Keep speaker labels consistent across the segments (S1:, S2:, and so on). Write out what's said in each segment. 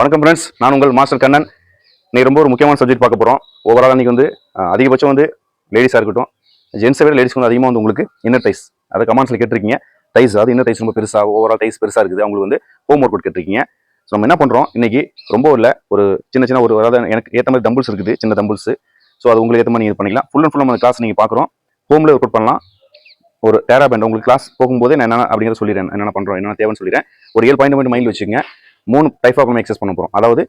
S1: வணக்கம் ஃப்ரெண்ட்ஸ் நான் உங்கள் மாஸ்டர் கண்ணன். நீ ரொம்ப ஒரு முக்கியமான சப்ஜெக்ட் பார்க்க போகிறோம் ஓவரால் அன்றைக்கி வந்து அதிகபட்சம் வந்து லேடிஸாக இருக்கட்டும் ஜென்ஸை விட லேடிஸ்க்கு வந்து அதிகமாக வந்து உங்களுக்கு இன்னர் டைஸ் அதை கமெண்ட்ஸில் கேட்டிருக்கீங்க. டைஸ் அது இன்னர் டைஸ் ரொம்ப பெருசாக ஓவரால் டைஸ் பெருசாக இருக்குது. அவங்களுக்கு வந்து ஹோம் ஒர்க் அவுட் கேட்டிருக்கீங்க. ஸோ நம்ம என்ன பண்ணுறோம் இன்னைக்கு ரொம்ப இல்லை ஒரு சின்ன சின்ன ஒரு அதாவது எனக்கு ஏற்ற மாதிரி தம்பிள்ஸ் இருக்குது சின்ன தம்பிள்ஸ் ஸோ அது உங்களுக்கு ஏற்ற மாதிரி நீங்கள் பண்ணிக்கலாம். ஃபுல் அண்ட் ஃபுல் நம்ம கிளாஸ் நீங்கள் பார்க்குறோம். ஹோமில் ஒர்க் அவுட் பண்ணலாம். ஒரு டேரா பேண்ட் உங்களுக்கு கிளாஸ் போகும்போதே நான் என்ன அப்படிங்கிறத சொல்லிடுறேன். என்னென்ன பண்ணுறோம் என்னென்ன தேவைன்னு சொல்லிடுறேன். ஒரு ஏழு பாயிண்ட் மட்டும் மைண்ட் வச்சுக்கோங்க. மூணு டைப் ஆஃப் நம்ம எக்ஸசைஸ் பண்ண போகிறோம் அதாவது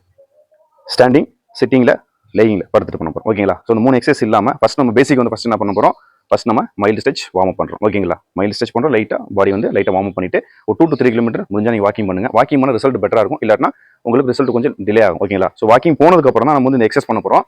S1: ஸ்டாண்டிங் சிட்டிங்கில் லேயிங்கில் படுத்துட்டு பண்ண போகிறோம் ஓகேங்களா ஸோ இந்த மூணு எக்ஸசைஸ் இல்லாமல் ஃபஸ்ட் நம்ம பேசிக் வந்து ஃபஸ்ட் என்ன பண்ண போகிறோம் ஃபஸ்ட் நம்ம மைல்டு ஸ்டெச் வார்ம் அப் பண்ணுறோம் ஓகேங்களா மைல்டு ஸ்டெச் பண்ணுறோம் லைட்டாக பாடி வந்து லைட்டாக வார்ம் அப் பண்ணிட்டு ஒரு டூ டு த்ரீ கிலோமீட்டர் முடிஞ்சா நீங்கள் வாக்கிங் பண்ணுங்கள் வாக்கிங் பண்ண ரிசல்ட் பெட்டராக இருக்கும். இல்லாட்டினா உங்களுக்கு ரிசல்ட் கொஞ்சம் டிலே ஆகும். ஓகேங்களா ஸோ வாக்கிங் போனதுக்கப்புறம் தான் நம்ம வந்து இந்த எக்ஸசைஸ் பண்ண போகிறோம்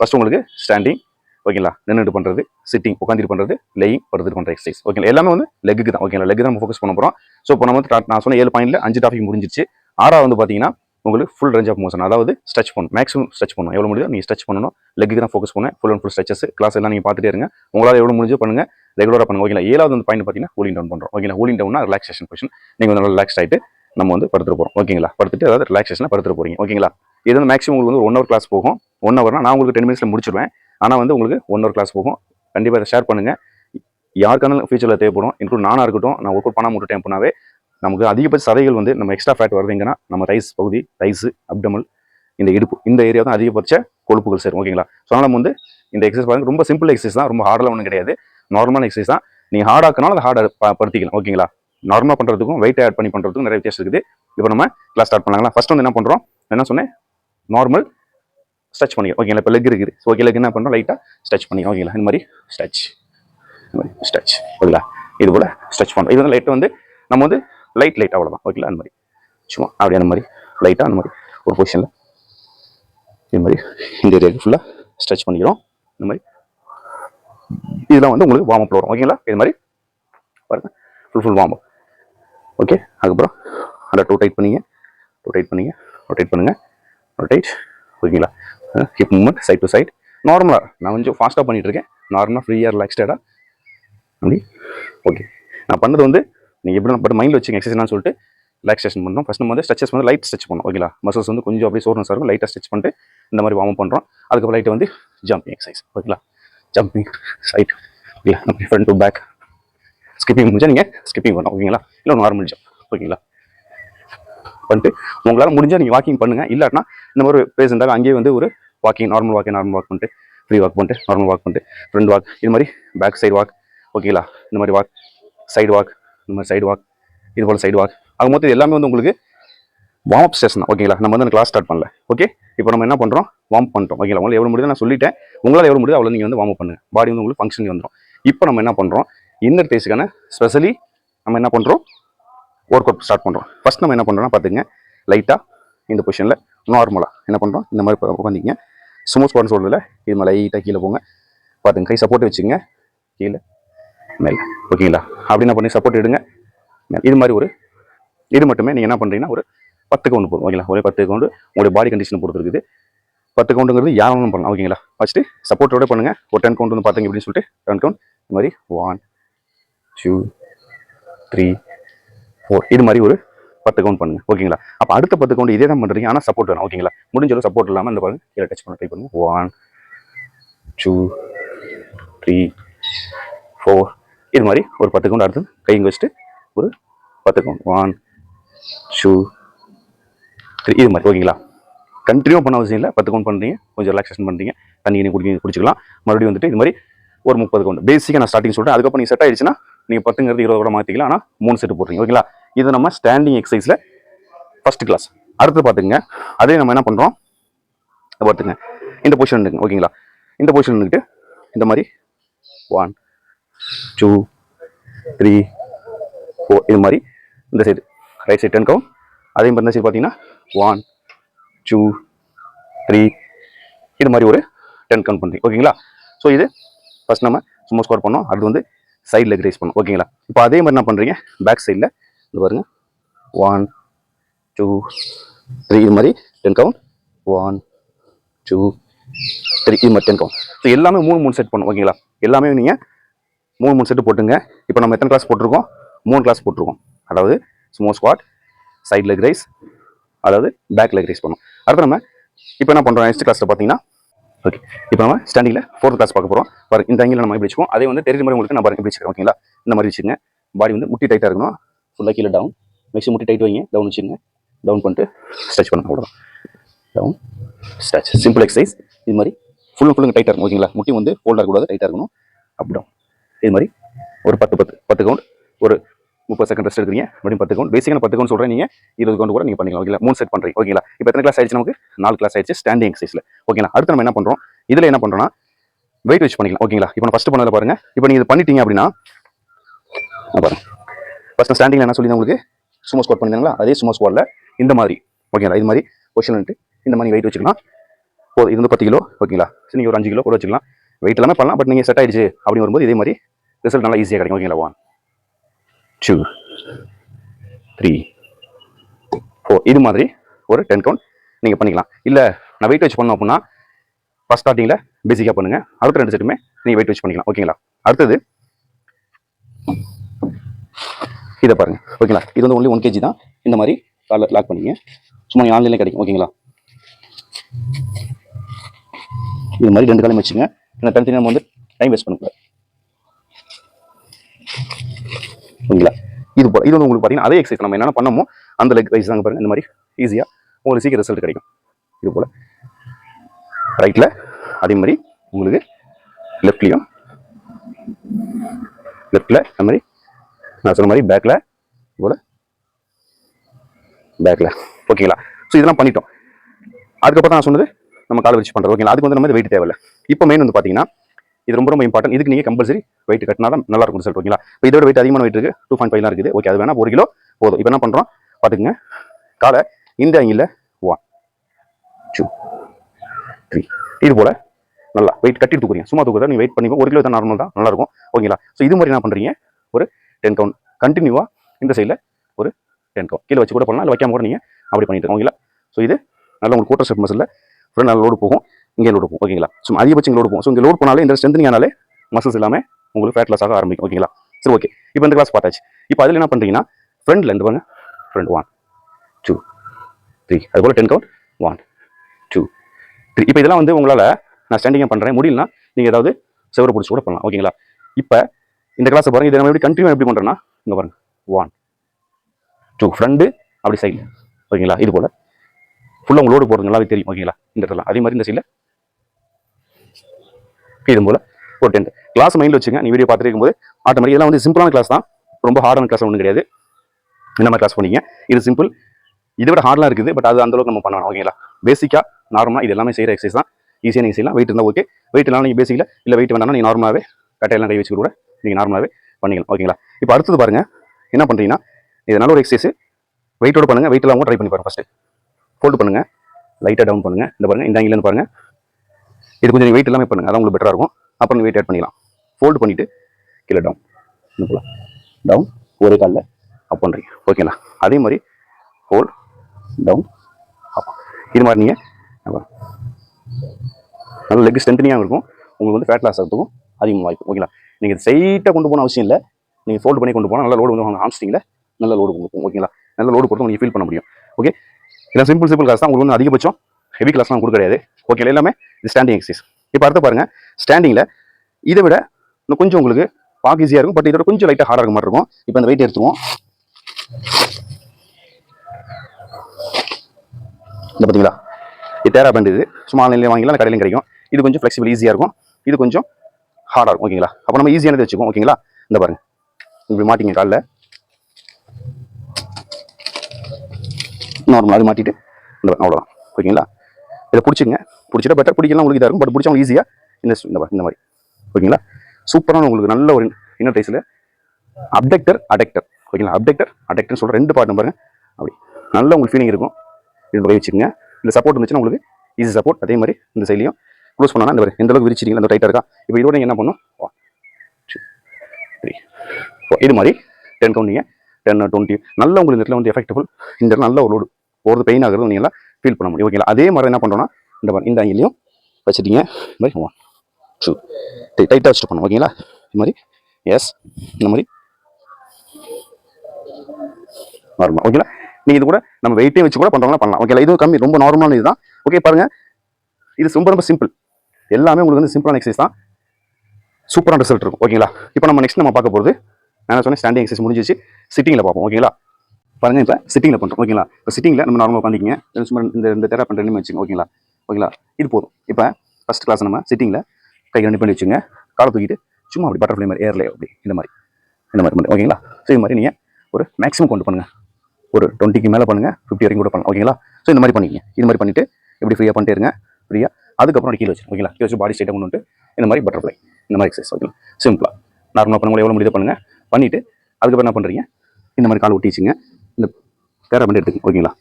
S1: ஃபஸ்ட் உங்களுக்கு ஸ்டாண்டிங் ஓகேங்களா நின்றுட்டு பண்ணுறது சிட்டிங் உட்காந்துட்டு பண்ணுறது லேயிங் படுத்துட்டு பண்ணுற எக்ஸசைஸ் ஓகேங்களா எல்லாமே வந்து லெக்கு தான். ஓகேங்களா லெக் தான் நம்ம ஃபோக்கஸ் பண்ண போகிறோம் ஸோ இப்போ நம்ம வந்து நான் சொன்ன ஏழு பாயிண்ட்ல அஞ்சு டாபிக் முடிஞ்சிச்சு ஆறாவது வந்து பார்த்தீங்கன்னா உங்களுக்கு ஃபுல் ரேஞ்ச் ஆஃப் மோஷன் அதாவது ஸ்ட்ரெச் பண்ணணும். மேக்ஸிமம் ஸ்ட்ரெச் பண்ணணும். எவ்வளோ முடியுதோ நீங்கள் ஸ்ட்ரெச் பண்ணணும். லெக்கு தான் ஃபோக்கஸ் பண்ணேன் full and full stretches class எல்லாம் நீங்கள் பார்த்துட்டே இருங்க. உங்களால் எவ்வளோ முடிஞ்சோ பண்ணுங்க. ரெகுலராக பண்ணுங்க. ஓகேங்களா ஏழாவது வந்து பாயிண்ட் பார்த்தீங்கன்னா கூலிங் டவுன் பண்ணுறோம் ஓகேங்களா கூலிங் டவுன்னா ரிலாக்ஸேஷன் பொசிஷன் நீங்கள் வந்து ரிலாக்ஸ் ஆகிட்டு நம்ம வந்து படுத்துட்டு போகிறோம் ஓகேங்களா படுத்துட்டு அதாவது ரிலாக்ஸேஷனில் படுத்துட்டு போகிறீங்க ஓகேங்களா இது வந்து மேக்ஸிமம் உங்களுக்கு வந்து ஒன் ஹவர் கிளாஸ் போகும். ஒன் ஹவர்னா நான் உங்களுக்கு டென் மினிட்ஸில் முடிச்சிடுவேன் ஆனால் வந்து உங்களுக்கு ஒன் ஹவர் கிளாஸ் போகும். கண்டிப்பாக இதை ஷேர் பண்ணுங்க. யாருக்கான ஃபியூச்சரில் தேவைப்படும். இன்க்ளூட் நானாக இருக்கட்டும். நான் ஒர்க் அவுட் பண்ணாமல் விட்டுட்டேன் அப்படின்னாவே நமக்கு அதிகபட்ச சதைகள் வந்து நம்ம எக்ஸ்ட்ரா ஃபேட் வருது எங்கன்னா நம்ம ரைஸ் பகுதி ரைஸ் அப்டமல் இந்த இடுப்பு இந்த ஏரியா தான் அதிகபட்ச கொழுப்புகள் சேரும். ஓகேங்களா ஸோ அதனால் நம்ம வந்து இந்த எக்ஸசைஸ் பாருங்க ரொம்ப சிம்பிள் எக்ஸசைஸ் தான் ரொம்ப ஹார்டெலாம் ஒன்றும் கிடையாது. நார்மலான எக்ஸசைஸ் தான். நீங்கள் ஹார்ட் ஆக்கினாலும் அதை ஹார்ட் படுத்திக்கலாம். ஓகேங்களா நார்மலாக பண்ணுறதுக்கும் வெயிட் ஆட் பண்ணி பண்ணுறதுக்கும் நிறைய வித்தியாசம் இருக்குது. இப்போ நம்ம கிளாஸ் ஸ்டார்ட் பண்ணலாங்களா? ஃபஸ்ட் வந்து என்ன பண்ணுறோம் என்ன சொன்னேன்? நார்மல் ஸ்ட்ரெச் பண்ணிக்கலாம் ஓகேங்களா இப்போ லெக் இருக்குது. ஸோ ஓகே லெக் என்ன பண்ணுறோம் லைட்டாக ஸ்ட்ரெச் பண்ணி ஓகேங்களா இந்த மாதிரி ஸ்ட்ரெச் இந்த மாதிரி ஸ்ட்ரெச் ஓகேங்களா இது போல் ஸ்ட்ரெச் பண்ணுறோம் இது வந்து லைட்டை வந்து நம்ம வந்து லைட் லைட் அவ்வளோதான் ஓகேங்களா அந்த மாதிரி. சும்மா அப்படியே அந்த மாதிரி. லைட்டாக அந்த மாதிரி. ஒரு பொசிஷனில் இது மாதிரி. இந்த ஏரியாவுக்கு ஃபுல்லாக ஸ்ட்ரெச் பண்ணிக்கிறோம். இந்த மாதிரி. இதெல்லாம் வந்து உங்களுக்கு வார்ம் அப் வரும். ஓகேங்களா இது மாதிரி. பாருங்கள் full full warm up okay அதுக்கப்புறம் அந்த டூ டைட் பண்ணிங்க. டூ டைட் பண்ணிங்க ரொட்டேட் பண்ணுங்கள் ரொட்டேட் ஓகேங்களா hip movement side to side நார்மலாக நான் கொஞ்சம் ஃபாஸ்ட்டாக பண்ணிட்டு இருக்கேன். நார்மலாக ஃப்ரீயாக ரிலாக்ஸ்டாக அப்படி. ஓகே நான் பண்ணது வந்து நீங்கள் எப்படி பட் மைண்டில் வச்சுங்க எக்ஸசைஸ்னு சொல்லிட்டு ரிலாக்ஸேஷன் பண்ணுறோம் ஃபஸ்ட் நம்ம வந்து ஸ்ட்ரெச்சஸ் வந்து லைட் ஸ்ட்ரெச் பண்ணோம் ஓகேங்களா மசில்ஸ் வந்து கொஞ்சம் அப்படியே சோர்னஸ் இருக்கும் லைட்டாக ஸ்ட்ரெச் பண்ணிட்டு இந்த மாதிரி வார்ம் பண்ணுறோம் அதுக்கப்புறம் லைட்டை வந்து ஜம்பிங் எக்ஸசைஸ் ஓகேங்களா ஜம்பிங் சைட் ஓகேங்களா அப்படி ஃப்ரண்ட் டு பேக் ஸ்கிப்பிங் முடிஞ்சால் நீங்கள் ஸ்கிப்பிங் பண்ணணும் ஓகேங்களா இல்லை நார்மல் ஜம்ப் ஓகேங்களா பண்ணிட்டு உங்களால் முடிஞ்சால் நீங்கள் வாக்கிங் பண்ணுங்கள் இல்லாட்டினா இந்த மாதிரி பேசுண்டாக அங்கேயே வந்து ஒரு walking normal walking normal walk பண்ணிட்டு ஃப்ரீ வாக் பண்ணிட்டு நார்மல் வாக் பண்ணிட்டு ஃப்ரண்ட் வாக் இது மாதிரி பேக் சைடு வாக் ஓகேங்களா இந்த மாதிரி வாக் சைடு வாக் இந்த மாதிரி சைடு வாக் இது போல் சைடு வாக் ஆகும் போது எல்லாமே வந்து உங்களுக்கு வார்ம் அப் ஸ்டேஷன் தான் ஓகேங்களா நம்ம வந்து கிளாஸ் ஸ்டார்ட் பண்ணல ஓகே இப்போ நம்ம என்ன பண்ணுறோம் வார்ம் பண்ணிட்டோம் ஓகேங்களா உங்களுக்கு எவ்வளோ முடியுது நான் சொல்லிட்டேன். உங்களால் எவ்வளோ முடியுது அவ்வளோ நீங்கள் வந்து வார்ம் அப் பண்ணுங்க. பாடி வந்து உங்களுக்கு ஃபங்க்ஷன் வந்துடும் இப்போ நம்ம என்ன பண்ணுறோம் இன்னர் டேஸுக்கான ஸ்பெஷலி நம்ம என்ன பண்ணுறோம் ஒர்க் அவுட் ஸ்டார்ட் பண்ணுறோம் ஃபஸ்ட் நம்ம என்ன பண்ணுறோம்னா பார்த்துங்க லைட்டாக இந்த பொசிஷனில் நார்மலாக என்ன பண்ணுறோம் இந்த மாதிரி உட்காந்திங்க ஸ்மூத் ஸ்பாட்னு சொல்றதுல இது மாதிரி லைட்டாக கீழே போங்க. பார்த்துங்க கை சப்போர்ட் வச்சுங்க கீழே மேலே. ஓகேங்களா? அப்படின்னா பண்ணி சப்போர்ட் எடுங்க. இது மாதிரி ஒரு இது மட்டுமே நீங்கள் என்ன பண்ணுறீங்கன்னா ஒரு பத்து கவுண்டு போதும். ஓகேங்களா? ஒரே பத்து கவுண்டு உங்களுடைய பாடி கண்டிஷன் பொறுத்துருக்குது பத்து கவுண்டுங்கிறது யாரும் பண்ணலாம். ஓகேங்களா? ஃபஸ்ட்டு சப்போர்ட்டோட பண்ணுங்கள் ஒரு டென் கவுண்ட் வந்து பார்த்தீங்க அப்படின்னு சொல்லிட்டு டென் கவுண்ட் இது மாதிரி ஒன் டூ த்ரீ ஃபோர் இது மாதிரி ஒரு பத்து கவுண்ட் பண்ணுங்கள் ஓகேங்களா? அப்போ அடுத்த பத்து கவுண்ட் இதே தான் பண்ணுறீங்க ஆனால் சப்போர்ட் வேணும். ஓகேங்களா? முடிஞ்சளவு சப்போர்ட் இல்லாமல் இந்த பாருங்க. கீழே டச் பண்ண ட்ரை பண்ணுங்கள் ஒன் டூ த்ரீ ஃபோர் இது மாதிரி ஒரு பத்து கவுண்ட் அடுத்து கைங்க வச்சுட்டு ஒரு பத்து கவுண்ட் ஒன் ஷூ த்ரீ இது மாதிரி ஓகேங்களா கண்டினியூ பண்ண அவசியம் இல்லை. பத்து கவுண்ட் பண்ணுறீங்க கொஞ்சம் ரிலாக்ஸேஷன் பண்ணுறீங்க தண்ணி நீ குடிக்க குடிச்சிக்கலாம். மறுபடியும் வந்துட்டு இது மாதிரி ஒரு முப்பது கவுண்ட் பேசிக்காக நான் ஸ்டார்டிங் சொல்கிறேன் அதுக்கப்புறம் நீங்கள் செட் ஆயிடுச்சுன்னா நீங்கள் பத்துங்கிறது இருபது கூட மாற்றிக்கலாம் ஆனால் மூணு செட்டு போடுறீங்க. ஓகேங்களா இது நம்ம ஸ்டாண்டிங் எக்ஸசைஸில் ஃபஸ்ட் கிளாஸ் அடுத்து பார்த்துங்க அதே நம்ம என்ன பண்ணுறோம் பார்த்துங்க இந்த பொசிஷன் இருக்குங்க. ஓகேங்களா இந்த பொசிஷன் இருந்துக்கிட்டு இந்த மாதிரி ஒன் டூ த்ரீ ஃபோர் இது மாதிரி இந்த side right side ten count அதே மாதிரி இந்த சைடு பார்த்தீங்கன்னா ஒன் டூ த்ரீ இது மாதிரி ஒரு டென் கவுண்ட் பண்ணுறீங்க ஓகேங்களா ஸோ இது ஃபர்ஸ்ட் நம்ம சும்மா ஸ்கோர் பண்ணோம். அடுத்து வந்து சைடில் கிரேஸ் ரைஸ் பண்ணோம். ஓகேங்களா இப்போ அதே மாதிரி என்ன பண்ணுறீங்க பேக் சைடில் இது பாருங்க. ஒன் டூ த்ரீ இது மாதிரி ten count one two three இது மாதிரி டென் கவுண்ட் ஸோ எல்லாமே மூணு மூணு செட் பண்ணும். ஓகேங்களா எல்லாமே நீங்கள் மூணு மூணு செட்டு போட்டுங்க. இப்போ நம்ம எத்தனை கிளாஸ் போட்டிருக்கோம்? மூணு கிளாஸ் போட்டிருக்கோம். அதாவது sumo squat side leg raise அதாவது பேக் லெக் ரைஸ் பண்ணோம் அடுத்து நம்ம இப்போ என்ன பண்ணுறோம் நெக்ஸ்ட் கிளாஸில் பார்த்தீங்கன்னா ஓகே இப்போ நம்ம ஸ்டாண்டிங்கில் ஃபோர்த் கிளாஸ் பார்க்க போகிறோம் பாருங்க இந்த ஆங்கிள் நம்ம எப்படி வச்சுக்கோம்? அதே வந்து தெரிஞ்ச மாதிரி உங்களுக்கு நான் பாருங்க எப்படி வச்சுக்கிறேன் ஓகேங்களா இந்த மாதிரி வச்சுங்க பாடி வந்து முட்டி டைட்டாக இருக்கணும். ஃபுல்லாக கீழே டவுன் நெக்ஸ்ட் முட்டி டைட் வைங்க. டவுன் வச்சுருங்க டவுன் பண்ணிட்டு ஸ்ட்ரெச் பண்ண போடுறோம் டவுன் ஸ்ட்ரெச் சிம்பிள் எக்ஸசைஸ் இது மாதிரி ஃபுல் ஃபுல்லுங்க டைட்டாக இருக்கும் ஓகேங்களா முட்டி வந்து ஃபோல்டாக இருக்கக்கூடாது டைட்டாக இருக்கணும். அப் டவுன் இது மாதிரி ஒரு பத்து பத்து பத்து கவுண்ட் ஒரு முப்பது செகண்ட் ரெஸ்ட் எடுக்கிறீங்க. மறுபடியும் பத்து கவுண்ட் பேசிக்கான பத்து கவுண்ட் சொல்கிறேன் நீங்கள் இருபது கவுண்ட் கூட நீங்கள் பண்ணிக்கலாம் ஓகேங்களா? மூணு செட் பண்ணுறீங்க ஓகேங்களா? இப்போ எத்தனை கிளாஸ் ஆயிடுச்சு நமக்கு? நாலு கிளாஸ் ஆயிடுச்சு ஸ்டாண்டிங் எக்ஸசைஸில் ஓகேங்களா? அடுத்து நம்ம என்ன பண்ணுறோம் இதில் என்ன பண்ணுறோம்னா வெயிட் வச்சு பண்ணிக்கலாம் ஓகேங்களா? இப்போ நான் ஃபஸ்ட்டு பண்ணதில் பாருங்க. இப்போ நீங்கள் இது பண்ணிட்டீங்க அப்படின்னா நான் பாருங்க. ஃபஸ்ட் ஸ்டாண்டிங்கில் என்ன சொல்லி உங்களுக்கு? சும்மா ஸ்குவாட் பண்ணிருந்தாங்களா அதே சும்மா ஸ்குவாடில் இந்த மாதிரி ஓகேங்களா? இது மாதிரி பொசிஷன் இந்த மாதிரி வெயிட் வச்சுக்கலாம். போதும் இது வந்து பத்து கிலோ ஓகேங்களா? சரி நீங்கள் ஒரு அஞ்சு கிலோ கூட வச்சுக்கலாம். வெயிட் இல்லாமல் பண்ணலாம் பட் நீங்கள் செட் ஆயிடுச்சு அப்படின்னு வரும்போது இதே மாதிரி ரிசல்ட் நல்லா ஈஸியாக கிடைக்கும் ஓகேங்களா ஒன் டூ த்ரீ ஃபோர் இது மாதிரி ஒரு டென் கவுண்ட் நீங்கள் பண்ணிக்கலாம். இல்லை நான் வெயிட் வச்சு பண்ணோம் அப்படின்னா ஃபஸ்ட் ஸ்டார்டிங்கில் பேசிக்காக பண்ணுங்கள் அடுத்த ரெண்டு செட்டுமே நீங்கள் வெயிட் வச்சு பண்ணிக்கலாம் ஓகேங்களா அடுத்தது இதை பாருங்கள் ஓகேங்களா இது வந்து ஒன்லி ஒன் கேஜி தான். இந்த மாதிரி காலில் லாக் பண்ணிங்க. சும்மா நீங்கள் ஆன்லைனில் கிடைக்கும் ஓகேங்களா இது மாதிரி ரெண்டு காலையும் வச்சுங்க. இந்த தனித்தனி நம்ம வந்து டைம் வேஸ்ட் பண்ணக்கூடாது. ஓகேங்களா? இது போல இது வந்து உங்களுக்கு பார்த்தீங்கன்னா அதே எக்ஸசைஸ் நம்ம என்னென்ன பண்ணமோ அந்த லெக் ரைஸ் தாங்க பாருங்க. இந்த மாதிரி ஈஸியாக உங்களுக்கு சீக்கிரம் ரிசல்ட் கிடைக்கும். இது போல் ரைட்டில் அதே மாதிரி உங்களுக்கு லெஃப்ட்லேயும் லெஃப்ட்டில் அந்த மாதிரி நான் சொன்ன மாதிரி பேக்கில் போல் பேக்கில் ஓகேங்களா? ஸோ இதெல்லாம் பண்ணிட்டோம். அதுக்கப்புறம் நான் சொன்னது நம்ம காலை வச்சு பண்ணுறது ஓகேங்களா? அதுக்கு வந்து நம்ம வெயிட் தேவையில்ல. இப்போ மெயின் வந்து பார்த்தீங்கன்னா இது ரொம்ப ரொம்ப இம்பார்ட்டன்ட் இதுக்கு நீங்கள் கம்பல்சரி வெயிட் கட்டினா தான் நல்லா இருக்கும் ரிசல்ட் ஓகேங்களா இப்போ இதோட வெயிட் அதிகமான வெயிட் இருக்குது டூ பாயிண்ட் ஃபைவ்லாம் இருக்குது. ஓகே அது வேணால் ஒரு கிலோ போதும். இப்போ என்ன பண்ணுறோம் பார்த்துக்குங்க. காலை இந்த அங்கில் ஒன் டூ த்ரீ இது போல் நல்லா வெயிட் கட்டி தூக்குறீங்க சும்மா தூக்குறதா நீங்கள் வெயிட் பண்ணி ஒரு கிலோ தான் நார்மல் தான். நல்லாயிருக்கும். ஓகேங்களா? ஸோ இது மாதிரி என்ன பண்ணுறீங்க ஒரு டென் கவுண்ட் கண்டினியூவாக இந்த சைடில் ஒரு டென் கவுண்ட் கீழே வச்சு கூட பண்ணலாம் இல்லை வைக்காம கூட நீங்கள் அப்படி பண்ணிட்டு ஓகேங்களா? ஸோ இது நல்ல உங்களுக்கு கூட்டர் ஸ்டெப் மசில் ஃபுல்லாக நல்ல லோடு போகும். இங்கே லோடு போகும். ஓகேங்களா? ஸோ அதிகபட்சம் லோடு போகும். ஸோ இங்கே லோட் பண்ணாலே இந்த ஸ்ட்ரென்த்னிங் ஆனாலே மசில்ஸ் எல்லாமே உங்களுக்கு ஃபேட் லாஸ் ஆக ஆரம்பிக்கும். ஓகேங்களா? சரி ஓகே இப்போ இந்த கிளாஸ் பார்த்தாச்சு. இப்போ அதில் என்ன பண்ணுறீங்கன்னா ஃப்ரெண்டில் இருந்து பாருங்க. ஃப்ரெண்ட் ஒன் டூ த்ரீ அதுபோல் ten count one two three இப்போ இதெல்லாம் வந்து உங்களால் நான் ஸ்டாண்டிங்காக பண்ணுறேன் முடியலனா நீங்கள் ஏதாவது செவரை பிடிச்சி கூட பண்ணலாம். ஓகேங்களா? இப்போ இந்த கிளாஸை பாருங்கள் இதை நம்ம எப்படி கண்டினியூ எப்படி பண்ணுறோன்னா இங்கே பாருங்க. ஒன் டூ ஃப்ரெண்டு அப்படி சைடில் ஓகேங்களா? இது போல். ஃபுல்லாக உங்களோடு லோடு நல்லாவே தெரியும். ஓகேங்களா? இந்த இடத்துல. அதே மாதிரி இந்த சைடில் இது போல் ஒரு டென்ட் கிளாஸ் மைண்டில் வச்சுங்க நீ வீடியோ பார்த்துருக்கும் போது ஆட்டோமேட்டிக் இதெல்லாம் வந்து சிம்பிளான கிளாஸ் தான். ரொம்ப ஹார்டான கிளாஸ் ஒன்றும் கிடையாது. இந்த மாதிரி கிளாஸ் பண்ணிங்க இது சிம்பிள் இதை விட ஹார்டெலாம் இருக்குது பட் அது அந்த அளவுக்கு நம்ம பண்ணணும் ஓகேங்களா பேசிக்காக நார்மலாக இது எல்லாமே செய்கிற எக்ஸசைஸ் தான். ஈஸியாக நீங்கள் செய்யலாம். வெயிட் இருந்தால் ஓகே வெயிட் இல்லாமல் நீங்கள் பேசிக்கல இல்லை வெயிட் வேணாலும் நீங்கள் நார்மலாகவே கட்டையெல்லாம் கை வச்சு கூட நீங்கள் நார்மலாகவே பண்ணிக்கலாம் ஓகேங்களா இப்போ அடுத்தது பாருங்கள் என்ன பண்ணுறீங்கன்னா இதனால் ஒரு எக்ஸசைஸ் வெயிட்டோட பண்ணுங்கள் வெயிட் இல்லாமல் ட்ரை பண்ணி பாருங்கள் ஃபஸ்ட்டு ஃபோல்டு பண்ணுங்கள் லைட்டாக டவுன் பண்ணுங்கள் இந்த பாருங்க இந்த ஆங்கிலேருந்து பாருங்கள் இது கொஞ்சம் வெயிட் எல்லாமே பண்ணுங்கள் அதான் உங்களுக்கு பெட்டராக இருக்கும். அப்புறம் வெயிட் ஆட் பண்ணிக்கலாம். ஃபோல்டு பண்ணிவிட்டு கீழே டவுன் போகலாம் டவுன் ஒரே காலில் அப் பண்ணுறீங்க ஓகேங்களா அதே மாதிரி ஹோல்ட் டவுன் அப் இது மாதிரி நீங்கள் நல்ல லெக் ஸ்ட்ரென்த்தனியாக இருக்கும். உங்களுக்கு வந்து ஃபேட் லாஸ் ஆகிறதுக்கும் அதிகமாக வாய்ப்பு. ஓகேங்களா நீங்கள் ஸ்ட்ரைட்டாக கொண்டு போன அவசியம் இல்லை. நீங்கள் ஃபோல்டு பண்ணி கொண்டு போனால் நல்லா லோடு வந்து உங்கள் ஆம்ஸ்டிங்கில் நல்ல லோடு கொடுக்கும். ஓகேங்களா நல்ல லோடு கொடுத்து நீங்கள் ஃபீல் பண்ண முடியும். ஓகே இல்லை சிம்பிள் சிம்பிள் காசு தான். உங்களுக்கு வந்து அதிகபட்சம் ஹெவி கிளாஸ்லாம் கொடுக்க கிடையாது. ஓகே எல்லாமே இது ஸ்டாண்டிங் எக்ஸசைஸ் இப்போ அடுத்து பாருங்க ஸ்டாண்டிங்கில் இதை விட இன்னும் கொஞ்சம் உங்களுக்கு பார்க்க ஈஸியாக இருக்கும். பட் இதோட கொஞ்சம் லைட்டாக ஹார்டாக இருக்க மாதிரி இருக்கும். இப்போ அந்த வெயிட் எடுத்துருவோம் இந்த பார்த்தீங்களா இது தேரா பேண்ட் இது. சும்மா ஆன்லைன்லேயே வாங்கிக்கலாம் கடையிலையும் கிடைக்கும். இது கொஞ்சம் ஃப்ளெக்சிபிள் ஈஸியாக இருக்கும். இது கொஞ்சம் ஹார்டாக இருக்கும் ஓகேங்களா அப்போ நம்ம ஈஸியானது வச்சுக்கோம் ஓகேங்களா இந்த பாருங்கள் இப்படி மாட்டிங்க காலில். நார்மல் அது மாட்டிட்டு இந்த பாருங்க, அவ்வளோதான் ஓகேங்களா இதை பிடிச்சிங்க பிடிச்சிட்டா பெட்டர் பிடிக்கலாம் உங்களுக்கு இதாக இருக்கும். பட் பிடிச்சவங்க ஈஸியாக இந்த இந்த இந்த மாதிரி. ஓகேங்களா சூப்பரான உங்களுக்கு நல்ல ஒரு இன்னர் டைஸில் அப்டெக்டர் அடெக்டர் ஓகேங்களா அப்டெக்டர் அடெக்டர்னு சொல்கிற ரெண்டு பாட்டு பாருங்கள் அப்படி. நல்ல உங்களுக்கு ஃபீலிங் இருக்கும். இது மாதிரி வச்சுக்கோங்க. இந்த சப்போர்ட் இருந்துச்சுன்னா உங்களுக்கு ஈஸி சப்போர்ட் அதே மாதிரி இந்த சைட்லையும் க்ளோஸ் பண்ணால் இந்த பாருங்க, எந்த அளவுக்கு விரிச்சிருக்கீங்க அந்த டைட்டாக இருக்கா? இப்போ இதோட நீங்கள் என்ன பண்ணும் இது மாதிரி டென் கவுண்ட் டென் டுவெண்ட்டி நல்ல உங்களுக்கு இந்த இடத்துல வந்து எஃபெக்டபுள் இந்த இடத்துல நல்ல ஒரு லோடு போகிறது பெயின் ஆகுறது நீங்கள் ஃபீல் பண்ண முடியும். ஓகேங்களா அதே மாதிரி என்ன பண்ணுறோன்னா இந்த மாதிரி இந்த ஆங்கிலையும் வச்சுட்டீங்க. இந்த மாதிரி ஒன் டூ டைட்டாக வச்சுட்டு பண்ணணும். ஓகேங்களா இது மாதிரி எஸ் இந்த மாதிரி. நார்மல் ஓகேங்களா நீங்கள் இது கூட நம்ம வெயிட்டே வச்சு கூட பண்ணுறோம்னா பண்ணலாம். ஓகேங்களா இதுவும் கம்மி ரொம்ப நார்மலான இதுதான் ஓகே பாருங்கள் இது ரொம்ப ரொம்ப சிம்பிள் எல்லாமே உங்களுக்கு வந்து சிம்பிளான எக்ஸசைஸ் தான். சூப்பரான ரிசல்ட் இருக்கும். ஓகேங்களா இப்போ நம்ம நெக்ஸ்ட் நம்ம பார்க்க போகிறது நான் சொன்னேன் ஸ்டாண்டிங் எக்ஸசைஸ் முடிஞ்சிச்சு சிட்டிங்கில் பார்ப்போம். ஓகேங்களா பாருங்க இப்போ சிட்டிங்கில் பண்ணுறோம் ஓகேங்களா இப்போ சிட்டிங்கில் நம்ம நார்மலாக உட்காந்துக்கிங்க சும்மா இந்த இந்த தேரா பண்ணுறேன்னு வச்சுங்க ஓகேங்களா ஓகேங்களா இது போதும். இப்போ ஃபஸ்ட் கிளாஸ் நம்ம சிட்டிங்கில் கை ரெண்டு பண்ணி வச்சுங்க காலை தூக்கிட்டு சும்மா அப்படி பட்டர்ஃப்ளை மாதிரி ஏர்ல அப்படி இந்த மாதிரி. இந்த மாதிரி பண்ணி ஓகேங்களா ஸோ இது மாதிரி நீங்கள் ஒரு மேக்ஸிமம் கொண்டு பண்ணுங்கள் ஒரு டுவெண்ட்டிக்கு மேலே பண்ணுங்க ஃபிஃப்டி வரைக்கும் கூட பண்ணலாம் ஓகேங்களா ஸோ இந்த மாதிரி பண்ணிக்கங்க. இது மாதிரி பண்ணிவிட்டு இப்படி ஃப்ரீயாக பண்ணிட்டே இருங்க. ஃப்ரீயாக அதுக்கப்புறம் கீழே வச்சு ஓகேங்களா கீழே வச்சு பாடி ஸ்டேட்டை கொண்டு வந்துட்டு இந்த மாதிரி பட்டர்ஃப்ளை இந்த மாதிரி எக்ஸசைஸ் ஓகேங்களா சிம்பிளாக நார்மலாக பண்ண எவ்வளோ முடியுது பண்ணுங்கள் பண்ணிவிட்டு அதுக்கப்புறம் என்ன பண்ணுறீங்க இந்த மாதிரி கால் ஒட்டிச்சுங்க. இந்த பண்ணி எடுத்துக்கங்க ஓகேங்களா?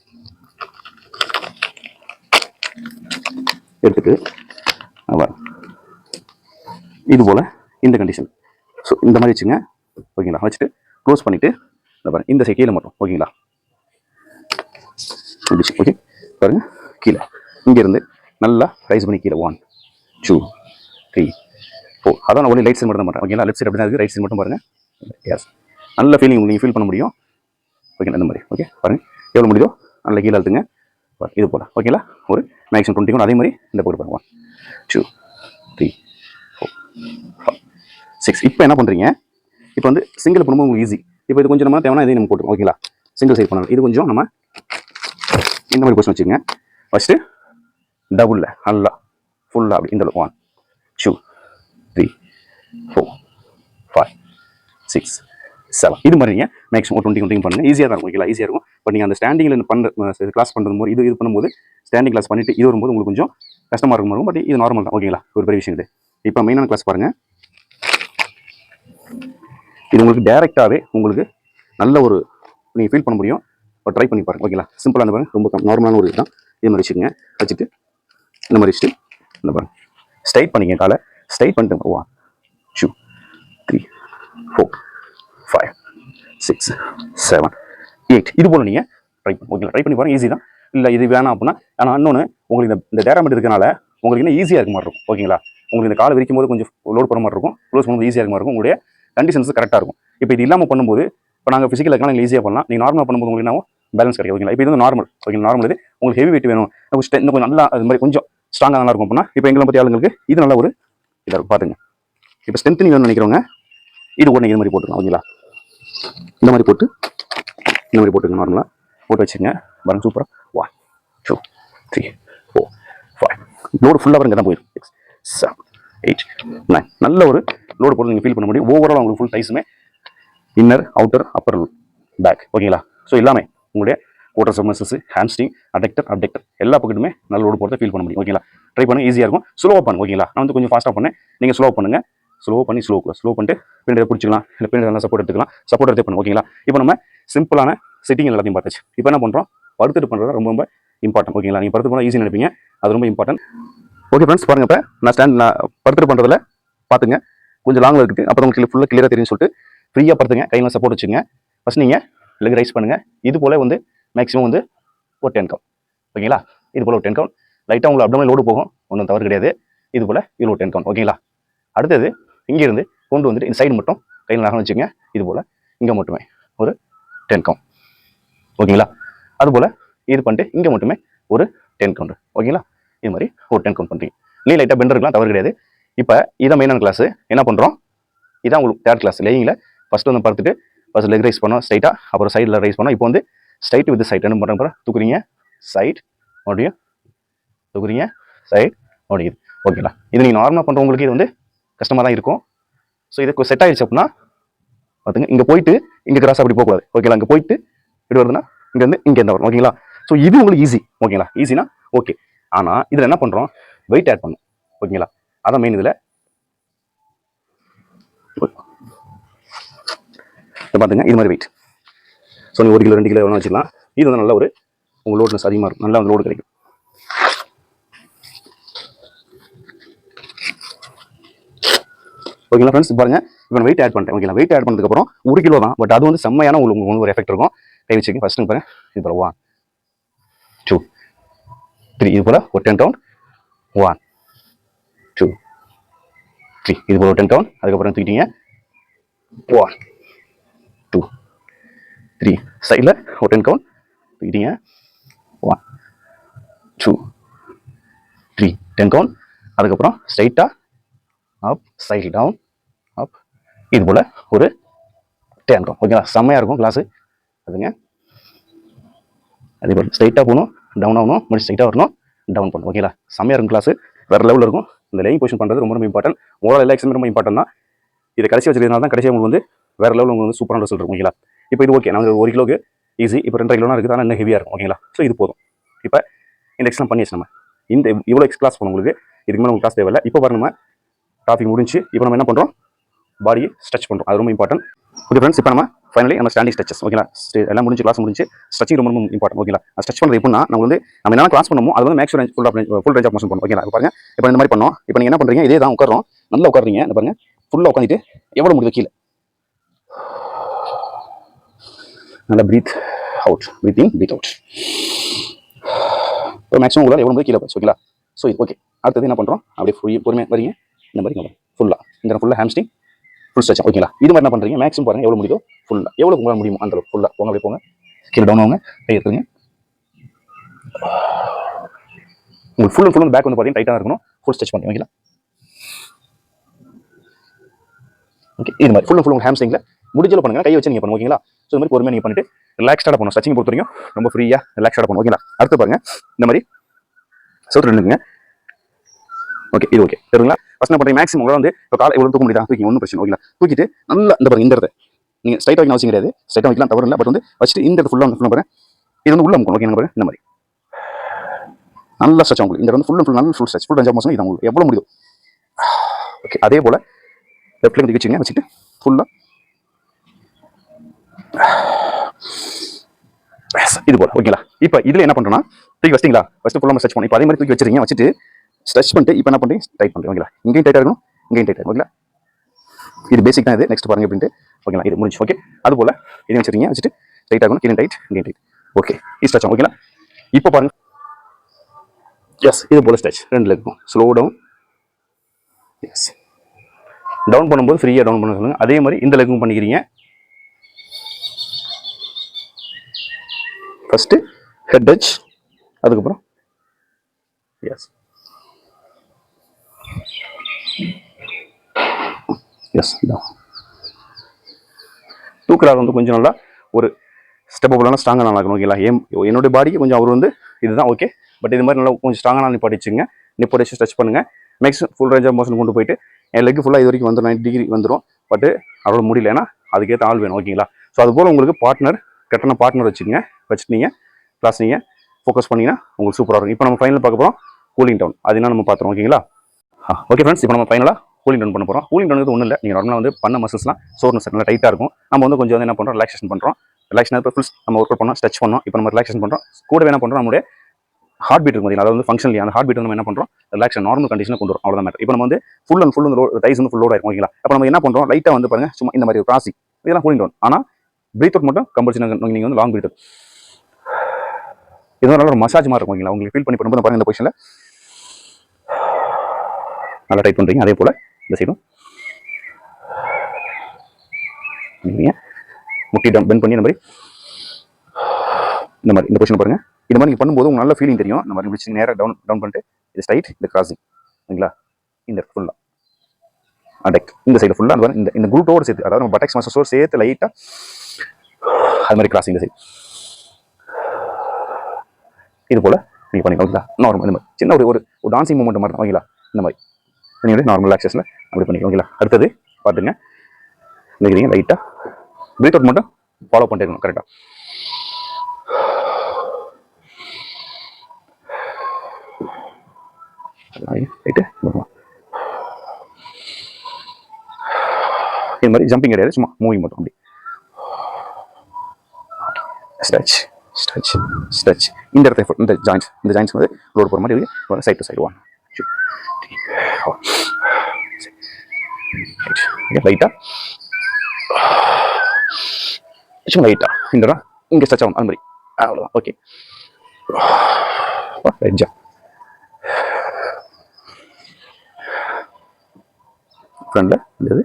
S1: எடுத்துட்டு அவ்வளோ இது போல் இந்த கண்டிஷன் ஸோ இந்த மாதிரி வச்சுங்க. ஓகேங்களா? வச்சுட்டு க்ளோஸ் பண்ணிவிட்டு இந்த இந்த சைடு கீழே மட்டும் ஓகேங்களா? ஓகே? பாருங்கள் கீழே. இங்கேருந்து நல்லா ரைஸ் பண்ணி கீழே. ஒன் டூ த்ரீ ஃபோர் அதான் நான் ஒன்லி லைட் சைட் மட்டும் தான் பண்ணுறேன் ஓகேங்களா? லெஃப்ட் சைட் அப்படி தான் இருக்குது ரைட் சைட் மட்டும் பாருங்கள் எஸ் நல்ல ஃபீலிங் நீங்கள் ஃபீல் பண்ண முடியும். ஓகேங்களா இந்த மாதிரி. ஓகே பாருங்க. எவ்வளோ முடியுதோ நல்ல கீழே அழுத்துங்க. பாரு, இது போல் ஓகேங்களா ஒரு மேக்ஸிமம் டுவெண்ட்டி அதே மாதிரி இந்த போட்டு பாருங்க. One two three four five six இப்போ என்ன பண்ணுறீங்க இப்போ வந்து சிங்கிள் பண்ணும்போது உங்களுக்கு ஈஸி இப்போ இது கொஞ்சம் நம்ம தேவைன்னா இதையும் நம்ம போட்டுருவோம் ஓகேங்களா சிங்கிள் சைட் பண்ணலாம். இது கொஞ்சம் நம்ம இந்த மாதிரி கொஸ்டின் வச்சுக்கோங்க. ஃபஸ்ட்டு டபுளில் நல்லா ஃபுல்லாக அப்படி இந்த one two three four five six seven இது மாதிரி நீங்கள் மேக்ஸிமம் டுவெண்ட்டி டுவெண்ட்டி பண்ணுங்க. ஈஸியாக தான் இருக்கும் ஓகேங்களா ஈஸியாக இருக்கும். பட் நீங்கள் அந்த ஸ்டாண்டிங்கில் பண்ணுற கிளாஸ் பண்ணுறது போது இது இது பண்ணும்போது ஸ்டாண்டிங் கிளாஸ் பண்ணிட்டு இது வரும்போது உங்களுக்கு கொஞ்சம் கஷ்டமாக இருக்கும் பட் இது நார்மல் தான் ஓகேங்களா ஒரு பெரிய விஷயம் இது இப்போ மெயினான கிளாஸ் பாருங்கள் இது உங்களுக்கு டேரெக்டாகவே உங்களுக்கு நல்ல ஒரு நீங்கள் ஃபீல் பண்ண முடியும். ஒரு ட்ரை பண்ணி பாருங்கள் ஓகேங்களா சிம்பிளாக அந்த பாருங்க ரொம்ப நார்மலான ஒரு இதுதான். இது மாதிரி வச்சுக்கோங்க. வச்சுட்டு இந்த மாதிரி வச்சுட்டு இந்த பாருங்க. ஸ்ட்ரைட் பண்ணிக்கங்க காலை. ஸ்ட்ரைட் பண்ணிட்டு ஓ shoe three four six seven eight இது போல் நீங்கள் ட்ரை பண்ணி. ஓகேங்களா ட்ரை பண்ணி பாருங்கள் ஈஸி தான். இல்லை இது வேணாம் அப்படின்னா ஆனால் இன்னொன்று உங்களுக்கு இந்த இந்த டேராமெண்ட் இருக்கனால உங்களுக்கு இன்னும் ஈஸியாக இருக்க மாதிரி இருக்கும். ஓகேங்களா உங்களுக்கு இந்த காலை விரிக்கும் போது கொஞ்சம் லோட் பண்ண மாதிரி இருக்கும். க்ளோஸ் பண்ணும்போது ஈஸியாக இருக்க மாதிரி இருக்கும். உங்களுடைய கண்டிஷன்ஸ் கரெக்டாக இருக்கும். இப்போ இது இல்லாமல் பண்ணும்போது இப்போ நாங்கள் ஃபிசிக்கல் இருக்கலாம் நீங்கள் ஈஸியாக பண்ணலாம். நீங்கள் நார்மலாக பண்ணும்போது உங்களுக்கு என்ன பேலன்ஸ் கிடைக்கும் ஓகேங்களா இப்போ இது வந்து நார்மல் ஓகே நார்மல் இது உங்களுக்கு ஹெவி வெயிட் வேணும். இன்னும் கொஞ்சம் இன்னும் கொஞ்சம் நல்லா அது மாதிரி கொஞ்சம் ஸ்ட்ராங்காக நல்லா இருக்கும் அப்படின்னா இப்போ எங்களை பற்றி ஆளுங்களுக்கு இது நல்ல ஒரு இதாக இருக்கும். பார்த்துங்க இப்போ ஸ்ட்ரென்த் வேணும்னு நினைக்கிறவங்க இது உடனே இது மாதிரி போட்டுக்கலாம். ஓகேங்களா இந்த மாதிரி போட்டு இந்த மாதிரி போட்டுங்க நார்மலாக போட்டு வச்சுங்க பாருங்க சூப்பராக one two three four five load ஃபுல்லாக பாருங்க தான் போயிடும் சிக்ஸ் செவன் எயிட் நைன் நல்ல ஒரு லோடு போட்டு நீங்கள் ஃபீல் பண்ண முடியும். ஓவரால் உங்களுக்கு ஃபுல் சைஸுமே இன்னர் அவுட்டர் அப்பர் பேக் ஓகேங்களா ஸோ எல்லாமே உங்களுடைய ஓட்டர் சம்மர்சஸ் ஹேம்ஸ்டிங் அடெக்டர் அப்டெக்டர் எல்லா பக்கத்துமே நல்ல லோடு போகிறத ஃபீல் பண்ண முடியும். ஓகேங்களா ட்ரை பண்ணுங்கள் ஈஸியாக இருக்கும். ஸ்லோவாக பண்ணுங்க ஓகேங்களா நான் வந்து கொஞ்சம் ஃபாஸ்ட்டாக பண்ணேன். நீங்கள் ஸ்லோவாக பண்ணுங்க. ஸ்லோ பண்ணி ஸ்லோ ஸ்லோ பண்ணிட்டு பிரிண்டரை பிடிச்சிக்கலாம். இல்லை பின்னாடி நல்லா சப்போர்ட் எடுத்துக்கலாம். சப்போர்ட் எடுத்து பண்ணுவோம் ஓகேங்களா இப்போ நம்ம சிம்பிளான செட்டிங் எல்லாத்தையும் பார்த்தாச்சு. இப்போ என்ன பண்ணுறோம் படுத்துட்டு பண்ணுறது ரொம்ப ரொம்ப இம்பார்ட்டன்ட் ஓகேங்களா நீங்கள் படுத்து போனால் ஈஸி நினைப்பீங்க. அது ரொம்ப இம்பார்ட்டன்ட் ஓகே ஃப்ரெண்ட்ஸ் பாருங்கள் இப்போ நான் ஸ்டாண்ட் நான் படுத்துட்டு பண்ணுறதுல பார்த்துங்க கொஞ்சம் லாங்கில் இருக்குது. அப்புறம் உங்களுக்கு ஃபுல்லாக கிளியராக தெரியும் சொல்லிட்டு ஃப்ரீயாக படுத்துங்க. கையில் சப்போர்ட் வச்சுங்க ஃபஸ்ட் நீங்கள் லெக் ரைஸ் பண்ணுங்கள் இது போல் வந்து மேக்ஸிமம் வந்து ஒரு டென் கவுண்ட் ஓகேங்களா இது போல் ஒரு டென் கவுண்ட் லைட்டாக உங்களுக்கு அப்டமே லோடு போகும். ஒன்றும் தவறு கிடையாது. இது போல் இது ஒரு டென் கவுண்ட் ஓகேங்களா அடுத்தது இங்கேருந்து கொண்டு வந்துட்டு இந்த சைடு மட்டும் கையில் நகரம் வச்சுங்க இது போல் இங்கே மட்டுமே ஒரு டென் கவுண்ட் ஓகேங்களா? அதுபோல் இது பண்ணிட்டு இங்கே மட்டுமே ஒரு டென் கவுண்ட் ஓகேங்களா? இது மாதிரி ஒரு டென் கவுண்ட் பண்ணுறீங்க நீ லைட்டாக பெண்ட் இருக்கலாம் தவறு கிடையாது. இப்போ இதான் மெயினான கிளாஸ் என்ன பண்ணுறோம் இதான் உங்களுக்கு தேர்ட் கிளாஸ் லேயிங்கில் ஃபஸ்ட்டு வந்து பார்த்துட்டு ஃபஸ்ட் லெக் ரைஸ் பண்ணோம் ஸ்ட்ரைட்டாக அப்புறம் சைடில் ரைஸ் பண்ணோம். இப்போ வந்து ஸ்ட்ரைட் வித் சைட் என்ன பண்ணுறோம் தூக்குறீங்க சைட் மறுபடியும் தூக்குறீங்க சைட் மறுபடியும் ஓகேங்களா? இது நீங்கள் நார்மலாக பண்ணுறவங்களுக்கு இது வந்து கஷ்டமாக தான் இருக்கும். ஸோ இதுக்கு செட் ஆயிடுச்சு அப்படின்னா பார்த்துங்க இங்கே போயிட்டு இங்கே கிராஸ் அப்படி போகக்கூடாது. ஓகேங்களா இங்கே போயிட்டு இப்படி வருதுன்னா இங்கேருந்து இங்கே இருந்தால் வரும் ஓகேங்களா ஸோ இது உங்களுக்கு ஈஸி ஓகேங்களா ஈஸினா ஓகே ஆனால் இதில் என்ன பண்ணுறோம் வெயிட் ஆட் பண்ணும் ஓகேங்களா அதான் மெயின் இதில். பார்த்துங்க இது மாதிரி வெயிட் ஸோ நீங்கள் ஒரு கிலோ ரெண்டு கிலோ வேணா வச்சுக்கலாம். இது வந்து நல்ல ஒரு உங்கள் லோட்னஸ் அதிகமாக இருக்கும். நல்லா வந்து லோடு கிடைக்கும். ஓகேங்களா ஃப்ரெண்ட்ஸ் பாருங்க. இப்போ வெயிட் ஆட் பண்ணிட்டேன் ஓகேங்களா? வெயிட் ஆட் பண்ணதுக்கப்புறம் ஒரு கிலோ தான். பட் அது வந்து செம்மையான உங்களுக்கு உங்களுக்கு ஒரு எஃபெக்ட் இருக்கும். கை வச்சுக்கோங்க. ஃபஸ்ட்டு பாருங்க. இது போல ஒன் டூ த்ரீ இது போல ஒரு ten count one two three இது போல் ஒரு டென் கவுண்ட் அதுக்கப்புறம் தூக்கிட்டீங்க. ஒன் டூ த்ரீ சைடில் ஒரு ten count தூக்கிட்டீங்க. One two three ten count அதுக்கப்புறம் ஸ்ட்ரைட்டாக அப் சைடு டவுன் அப் இது போல் ஒரு டேன் இருக்கும் ஓகேங்களா செம்மையாக இருக்கும் கிளாஸு அதுங்க அதே போல் ஸ்ட்ரைட்டாக போகணும் டவுன் ஆகணும் மறுபடியும் ஸ்ட்ரைட்டாக வரணும் டவுன் பண்ணணும். ஓகேங்களா செம்மையாக இருக்கும் கிளாஸு வேறு லெவலில் இருக்கும். இந்த லைன் பொசிஷன் பண்ணுறது ரொம்ப ரொம்ப இம்பார்ட்டன்ட் ஓவரால் எல்லா எக்ஸாமே ரொம்ப இம்பார்ட்டன் தான். இதை கடைசி வச்சிருக்கனால தான் கடைசியாக உங்களுக்கு வந்து வேறு லெவலில் உங்களுக்கு வந்து சூப்பரான ரிசல்ட் இருக்கும். ஓகேங்களா இப்போ இது ஓகே நாங்கள் ஒரு கிலோக்கு ஈஸி இப்போ ரெண்டரை கிலோனா இருக்குது. ஆனால் இன்னும் ஹெவியாக இருக்கும். ஓகேங்களா ஸோ இது போதும். இப்போ இந்த எக்ஸ்லாம் பண்ணியாச்சு நம்ம. இந்த இவ்வளோ எக்ஸ் கிளாஸ் போகணும் உங்களுக்கு. இதுக்கு மேலே உங்களுக்கு கிளாஸ் தேவையில்லை. இப்போ பாருங்க நம்ம டாபிக் முடிஞ்சு இப்போ நம்ம என்ன பண்ணுறோம் பாடியை ஸ்ட்ரெச் பண்ணுறோம் அது ரொம்ப இம்பார்ட்டன்ட் ஓகே ஃப்ரெண்ட்ஸ் இப்போ நம்ம ஃபைனலி நம்ம ஸ்டாண்டிங் ஸ்ட்ரெச்சஸ் ஓகேங்களா எல்லாம் முடிஞ்சு கிளாஸ் முடிஞ்சு ஸ்ட்ரெச்சிங் ரொம்ப ரொம்ப இம்பார்ட்டன்ட் ஓகேங்களா ஸ்ட்ரெச் பண்ணுறது எப்படின்னா நம்ம வந்து நம்ம என்ன கிளாஸ் பண்ணுமோ அது வந்து max range full full range of motion பண்ணும் ஓகேங்களா இப்போ பாருங்க இப்போ இந்த மாதிரி பண்ணோம். இப்போ நீங்கள் என்ன பண்ணுறீங்க இதே தான் உட்காரோம் நல்லா உட்காருங்க இந்த பாருங்க ஃபுல்லாக உட்காந்துட்டு எவ்வளோ முடியுது கீழே. நல்லா breathe out breathing breathe out இப்போ மேக்ஸிமம் உங்களால் எவ்வளோ முடியும் கீழே போச்சு ஓகேங்களா ஸோ இது ஓகே அடுத்தது என்ன பண்ணுறோம் அப்படியே பொறுமையாக வரீங்க. இந்த மாதிரி ஃபுல்லாக இந்த ஃபுல்லாக ஹேம்ஸ்டிங் ஃபுல் ஸ்ட்ரெச் ஓகேங்களா இது மாதிரி என்ன பண்ணுறீங்க மேக்ஸிமம் பாருங்க எவ்வளோ முடியுதோ ஃபுல்லாக எவ்வளோ உங்களால் முடியுமோ அந்த ஃபுல்லாக போங்க போங்க. கீழே டவுன் ஆகுங்க. கை எடுத்துருங்க உங்களுக்கு ஃபுல் ஃபுல் பேக் வந்து பார்த்தீங்கன்னா டைட்டாக இருக்கணும். ஃபுல் ஸ்ட்ரெச் பண்ணி ஓகேங்களா ஓகே இது மாதிரி. ஃபுல் ஃபுல் ஹேம்ஸ்டிங்கில் முடிஞ்சளவு பண்ணுங்க. கை வச்சு நீங்கள் பண்ணுங்க ஓகேங்களா ஸோ இந்த மாதிரி பொறுமையாக நீங்கள் பண்ணிட்டு ரிலாக்ஸ்டாக பண்ணணும். ஸ்ட்ரெச்சிங் பொறுத்த வரைக்கும் ரொம்ப ஃப்ரீயாக ரிலாக்ஸ்டாக பண்ணும் ஓகேங்களா அடுத்து பாருங்க. இந்த மாதிரி. சவுத்து ரெண்டுங்க ஓகே இது ஓகே சரிங்களா ஃபஸ்ட் என்ன பண்ணுறீங்க மேக்ஸிமம் உங்களால் வந்து இப்போ காலை எவ்வளோ தூக்க முடியுதா? தூக்கி ஒன்றும் பிரச்சனை ஓகேங்களா? தூக்கிட்டு நல்லா இந்த பாருங்க இந்த இடத்த. நீங்கள் ஸ்ட்ரைட்டாக வைக்கணும் அவசியம் கிடையாது. ஸ்ட்ரைட்டாக வைக்கலாம் தவறு இல்லை. பட் வந்து வச்சுட்டு இந்த இடத்துல ஃபுல்லாக ஃபுல்லாக பாருங்க. இது வந்து உள்ள முக்கணும் ஓகே பாருங்க. இந்த மாதிரி. நல்லா ஸ்ட்ரெச் உங்களுக்கு. இந்த வந்து ஃபுல் அண்ட் ஃபுல் நல்ல ஃபுல் ஸ்ட்ரெச் ஃபுல் அஞ்சு மாதம் இது உங்களுக்கு. எவ்வளோ முடியும் ஓகே அதே போல் லெஃப்ட் லெக் வச்சுங்க வச்சுட்டு ஃபுல்லாக இது போல். ஓகேங்களா இப்போ இதில் என்ன பண்ணுறோம்னா தூக்கி வச்சிங்களா ஃபஸ்ட்டு ஃபுல்லாக ஸ்ட்ரெச் பண்ணி இப்போ அதே மாதிரி தூக்கி வச்சிருக்கீங்க. வச்சுட்டு ஸ்ட்ரெச் பண்ணிட்டு இப்போ என்ன பண்ணுறீங்க டைட் பண்ணுறீங்க ஓகேங்களா இங்கேயும் டைட்டாக இருக்கணும். இங்கேயும் டைட்டாக ஓகேங்களா இது பேசிக் தான் இது. நெக்ஸ்ட் பாருங்க அப்படின்ட்டு. ஓகேங்களா இது முடிஞ்சு ஓகே அது போல் இதையும் வச்சுருக்கீங்க. வச்சுட்டு டைட் ஆகணும். கீழே டைட் இங்கேயும் டைட் ஓகே இது ஸ்ட்ரெச் ஓகேங்களா இப்போ பாருங்க. எஸ் இது போல் ஸ்ட்ரெச் ரெண்டு லெக்கும் ஸ்லோ டவுன் எஸ் டவுன் பண்ணும்போது ஃப்ரீயாக டவுன் பண்ண சொல்லுங்கள் அதே மாதிரி இந்த லெக்கும் பண்ணிக்கிறீங்க. ஃபஸ்ட்டு ஹெட் டச் அதுக்கப்புறம் எஸ் எஸ் தூக்குறாரு வந்து கொஞ்சம் நல்லா ஒரு ஸ்டெப் அப்லாம் ஸ்ட்ராங்காக நல்லா இருக்கணும் ஓகேங்களா ஏன் என்னுடைய பாடிக்கு கொஞ்சம் அவர் வந்து இதுதான் ஓகே பட் இது மாதிரி நல்லா கொஞ்சம் ஸ்ட்ராங்காக நான் வச்சுங்க நிப்பாட்டி வச்சு ஸ்ட்ரெச் பண்ணுங்கள் maximum full range of motion கொண்டு போயிட்டு என் லெக் ஃபுல்லாக இது வரைக்கும் வந்துடும் நைன் டிகிரி வந்துடும் பட் அவ்வளோ முடியல. ஏன்னா அதுக்கேற்ற ஆள் வேணும் ஓகேங்களா ஸோ அதுபோல் உங்களுக்கு பார்ட்னர் கரெக்டான பார்ட்னர் வச்சுக்கோங்க. வச்சுட்டு நீங்கள் ப்ளஸ் நீங்கள் ஃபோக்கஸ் பண்ணிங்கன்னா உங்களுக்கு சூப்பராக இருக்கும். இப்போ நம்ம ஃபைனல் பார்க்க போகிறோம் கூலிங் டவுன் அது என்ன நம்ம பார்த்துருவோம் ஓகேங்களா ஓகே ஃப்ரெண்ட்ஸ் இப்போ நம்ம ஃபைனலாக கூலிங் டவுன் பண்ண போகிறோம் கூலிங் டவுன் ஒன்றும் இல்லை. நீங்கள் நார்மலாக வந்து பண்ண மசில்ஸ்லாம் சோர்னஸ் நல்லா டைட்டாக இருக்கும். நம்ம வந்து கொஞ்சம் வந்து என்ன பண்ணுறோம் ரிலாக்ஸேஷன் பண்ணுறோம் ரிலாக்ஸேஷன் இப்போ ஃபுல் நம்ம ஒர்க் அவுட் பண்ணோம் ஸ்ட்ரெச் பண்ணோம். இப்போ நம்ம ரிலாக்ஸேஷன் பண்ணுறோம் கூட என்ன பண்ணுறோம் நம்மளுடைய ஹார்ட் பீட் இருக்கும் அதாவது வந்து ஃபங்க்ஷன் அந்த ஹார்ட் பீட் நம்ம என்ன பண்ணுறோம் ரிலாக்ஸ் நார்மல் கண்டிஷனில் கொண்டு வரும். அவ்வளோ மேட்டர் இப்போ நம்ம வந்து ஃபுல் அண்ட் ஃபுல் வந்து டைஸ் வந்து ஃபுல் லோட் ஆயிருக்கும் ஓகேங்களா அப்போ நம்ம என்ன பண்ணுறோம் லைட்டாக வந்து பாருங்க சும்மா இந்த மாதிரி ஒரு ப்ராசி இதெல்லாம் கூலிங் டவுன் ஆனால் பிரீத் அவுட் மட்டும் கம்பல்சரி நீங்கள் வந்து லாங் பிரீத் இது நல்ல ஒரு மசாஜ் மாதிரி இருக்கும் ஓகேங்களா உங்களுக்கு ஃபீல் பண்ணி பண்ணும்போது பாருங்க இந்த பொசிஷனில் நல்லா டைட் பண்ணுறீங்க அதே போல் இந்த சைடும் நீங்க முட்டி டவுன் பெண்ட் பண்ணி இந்த மாதிரி. இந்த மாதிரி இந்த பொசிஷன் பாருங்க. இந்த மாதிரி நீங்கள் பண்ணும்போது உங்களுக்கு நல்ல ஃபீலிங் தெரியும். இந்த மாதிரி முடிச்சு நேராக டவுன் டவுன் பண்ணிட்டு இது ஸ்ட்ரைட் இந்த கிராசிங் ஓகேங்களா இந்த ஃபுல்லாக அடெக் இந்த சைடு ஃபுல்லாக அந்த இந்த இந்த குரூட்டோடு சேர்த்து அதாவது நம்ம பட்டக்ஸ் மசோர் சேர்த்து லைட்டாக அது மாதிரி கிராசிங் இந்த சைடு இது போல் நீங்கள் பண்ணிக்கலாம் ஓகேங்களா? நார்மல் இந்த மாதிரி. சின்ன ஒரு ஒரு ஒரு டான்சிங் மூமெண்ட் மாதிரி தான் ஓகேங்களா? இந்த மாதிரி. நீங்கள் நார்மல் ஆக்சஸில் அப்படி பண்ணிக்கலாம். ஓகேங்களா அடுத்தது பார்த்துங்க. நினைக்கிறீங்க? லைட்டாக பிரீத் அவுட் மட்டும் ஃபாலோ பண்ணிட்டு இருக்கணும் கரெக்டாக ரைட்டு இது மாதிரி ஜம்பிங் கிடையாது சும்மா மூவிங் மட்டும் அப்படி. ஸ்ட்ரெச் ஸ்ட்ரெச் ஸ்ட்ரெச் இந்த இடத்த இந்த ஜாயின்ஸ் இந்த ஜாயின்ஸ் வந்து ரோடு போகிற மாதிரி சைட் டு சைடு ஒன் லைட்டாக சும்மா லைட்டாக இந்த இடம் இங்கே ஸ்ட்ரெச் ஆகும் அது மாதிரி அவ்வளோதான் ஓகே ரைட் ஜா ஃப்ரண்டில் இந்த இது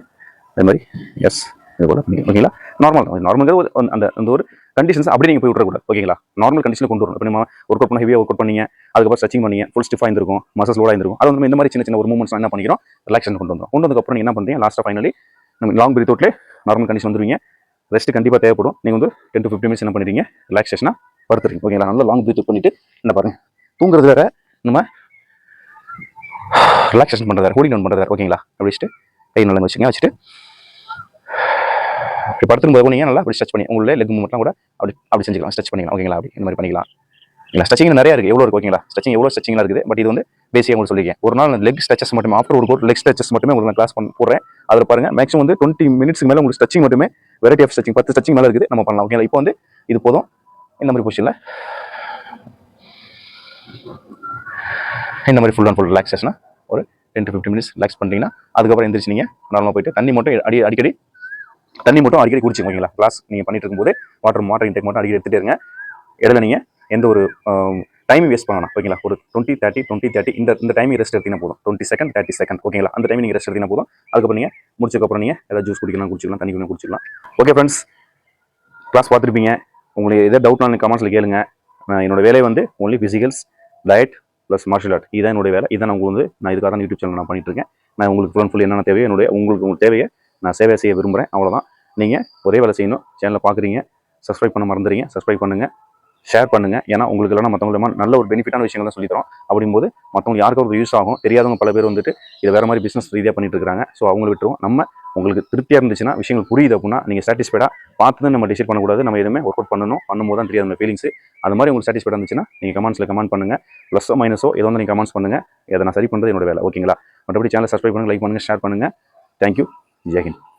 S1: அது மாதிரி எஸ் இது போல பண்ணிக்கலாம் ஓகேங்களா நார்மல் தான் நார்மலுங்கிறது ஒரு அந்த அந்த ஒரு கண்டிஷன்ஸ் அப்படி நீங்கள் போய் விட்றக்கூடாது ஓகேங்களா? நார்மல் கண்டிஷனில் கொண்டு வரணும். இப்போ நம்ம ஒர்க் அவுட் பண்ண ஹெவியாக ஒர்க் அவுட் பண்ணீங்க அதுக்கப்புறம் ஸ்ட்ரெச்சிங் பண்ணீங்க ஃபுல் ஸ்டிஃபாக இருந்திருக்கும் மசஸ் லோடாக இருந்திருக்கும் அது வந்து இந்த மாதிரி சின்ன சின்ன ஒரு மூமெண்ட்ஸ் என்ன பண்ணிக்கிறோம்? ரிலாக்ஸேஷன் கொண்டு வந்தோம் கொண்டு வந்ததுக்கப்புறம் நீங்கள் என்ன பண்ணுறீங்க லாஸ்ட்டாக ஃபைனலி நம்ம லாங் பிரீத் அவுட்லேயே நார்மல் கண்டிஷன் வந்துருவீங்க. ரெஸ்ட் கண்டிப்பாக தேவைப்படும். நீங்கள் வந்து டென் டு ஃபிஃப்டி மினிட்ஸ் என்ன பண்ணுறீங்க ரிலாக்ஸேஷனாக படுத்துறீங்க ஓகேங்களா? நல்லா லாங் பிரீத் பண்ணிட்டு என்ன பாருங்க. தூங்குறது வேறு. நம்ம ரிலாக்ஸேஷன் பண்ணுறது வேறு. கூலிங் டவுன் பண்ணுறது வேறு. ஓகேங்களா? அப்படி வச்சுட்டு கை நல்லா வச்சுங்க வச்சுட்டு அப்படி படுத்துக்கும் போது நீங்கள் நல்லா அப்படி ஸ்ட்ரெச் பண்ணி உங்களுடைய லெக் மூமெண்ட்லாம் கூட அப்படி அப்படி செஞ்சுக்கலாம் ஸ்ட்ரெச் பண்ணிக்கலாம். ஓகேங்களா? அப்படி இந்த மாதிரி பண்ணிக்கலாம். இல்லை ஸ்ட்ரெச்சிங் நிறையா இருக்குது எவ்வளோ இருக்கு ஓகேங்களா? ஸ்ட்ரெச்சிங் எவ்வளோ ஸ்ட்ரெச்சிங்லாம் இருக்குது? பட் இது வந்து பேசிக்காக உங்களுக்கு சொல்லியிருக்கேன் ஒரு நாள் லெக் ஸ்ட்ரெச்சஸ் மட்டுமே ஆஃப்டர் ஒரு கோட் லெக் ஸ்ட்ரெச்சஸ் மட்டுமே உங்களுக்கு நான் கிளாஸ் பண்ண போடுறேன். அதில் பாருங்கள் மேக்ஸிமம் வந்து டுவெண்ட்டி மினிட்ஸ்க்கு மேலே உங்களுக்கு ஸ்ட்ரெச்சிங் மட்டுமே வெரைட்டி ஆஃப் ஸ்ட்ரெச்சிங் பத்து ஸ்ட்ரெச்சிங் மேலே இருக்குது. நம்ம பண்ணலாம். ஓகேங்களா? இப்போ வந்து இது போதும். இந்த மாதிரி பொசிஷனில் இந்த மாதிரி ஃபுல் அண்ட் ஃபுல் ரிலாக்ஸேஷனாக ஒரு ten to fifty minutes relax பண்ணிட்டீங்கன்னா அதுக்கப்புறம் எந்திரிச்சு நீங்கள் நார்மலாக போயிட்டு தண்ணி மட்டும் அடி அடிக்கடி தண்ணி மட்டும் அடிக்கடி குடிச்சிங்க ஓகேங்களா? கிளாஸ் நீங்கள் பண்ணிட்டு இருக்கும்போது வாட்டர் வாட்டர் இன்டேக் மட்டும் அடிக்கடி எடுத்துகிட்டே இருங்க. இடையில நீங்கள் எந்த ஒரு டைம் வேஸ்ட் பண்ணலாம் ஓகேங்களா? ஒரு டுவெண்ட்டி தேர்ட்டி டுவெண்ட்டி தேர்ட்டி இந்த இந்த டைம் ரெஸ்ட் எடுத்தீங்கன்னா போதும். டுவெண்ட்டி செகண்ட் தேர்ட்டி செகண்ட் ஓகேங்களா? அந்த டைம் நீங்கள் ரெஸ்ட் எடுத்தீங்கன்னா போதும். அதுக்கப்புறம் நீங்கள் முடிச்சதுக்கப்புறம் நீங்கள் ஏதாவது ஜூஸ் குடிக்கலாம் குடிச்சிக்கலாம் தண்ணி குடிக்கலாம் குடிச்சிக்கலாம். ஓகே ஃப்ரெண்ட்ஸ் கிளாஸ் பார்த்துருப்பீங்க. உங்களுக்கு எதாவது டவுட்னாலும் கமெண்ட்ஸில் கேளுங்க. நான் என்னோட வேலை வந்து only physicals diet plus martial art இதான் என்னுடைய வேலை. இதான் நான் உங்களுக்கு வந்து நான் இதுக்காக தான் யூடியூப் சேனல் நான் பண்ணிட்டு இருக்கேன். நான் உங்களுக்கு ஃபுல் ஃபுல் என்னென்ன தேவையோ என்னுடைய உங்களுக்கு உங்களுக்கு தேவையை நான் சேவை செய்ய விரும்புகிறேன் அவ்வளோதான் நீங்கள் ஒரே வேலை செய்யணும். சேனலை பார்க்குறீங்க சப்ஸ்கிரைப் பண்ண மறந்துறீங்க. சப்ஸ்கிரைப் பண்ணுங்கள் ஷேர் பண்ணுங்கள் ஏன்னா உங்களுக்கு எல்லாம் மற்றவங்களுக்கு நல்ல ஒரு பெனிஃபிட்டான விஷயங்கள் தான் சொல்லித்தரோம். அப்படிங்கும்போது மற்றவங்க யாருக்கும் ஒரு யூஸ் ஆகும் தெரியாதவங்க பல பேர் வந்துட்டு இது வேறு மாதிரி பிஸ்னஸ் ரீதியாக பண்ணிட்டு இருக்காங்க. ஸோ அவங்கள விட்டுருவோம். நம்ம உங்களுக்கு திருப்தியாக இருந்துச்சுன்னா விஷயங்கள் புரியுது அப்படின்னா நீங்கள் சாட்டிஸ்ஃபைடாக பார்த்து தான் நம்ம டிசைட் பண்ணக்கூடாது. நம்ம எதுவுமே ஒர்க் அவுட் பண்ணணும். பண்ணும்போது தான் தெரியாது நம்ம ஃபீலிங்ஸ் அது மாதிரி உங்களுக்கு சாட்டிஸ்ஃபைடாக இருந்துச்சுன்னா நீங்கள் கமெண்ட்ஸில் கமெண்ட் பண்ணுங்க. ப்ளஸோ மைனஸோ ஏதோ வந்து நீங்கள் கமெண்ட்ஸ் பண்ணுங்க. இதை நான் சரி பண்ணுறது என்னோட வேலை. ஓகேங்களா மற்றபடி சேனல் சப்ஸ்கிரைப் பண்ணுங்கள் லைக் பண்ணுங்க ஷேர் பண்ணுங்கள் தேங்க்யூ ஜெய்ஹிந்த்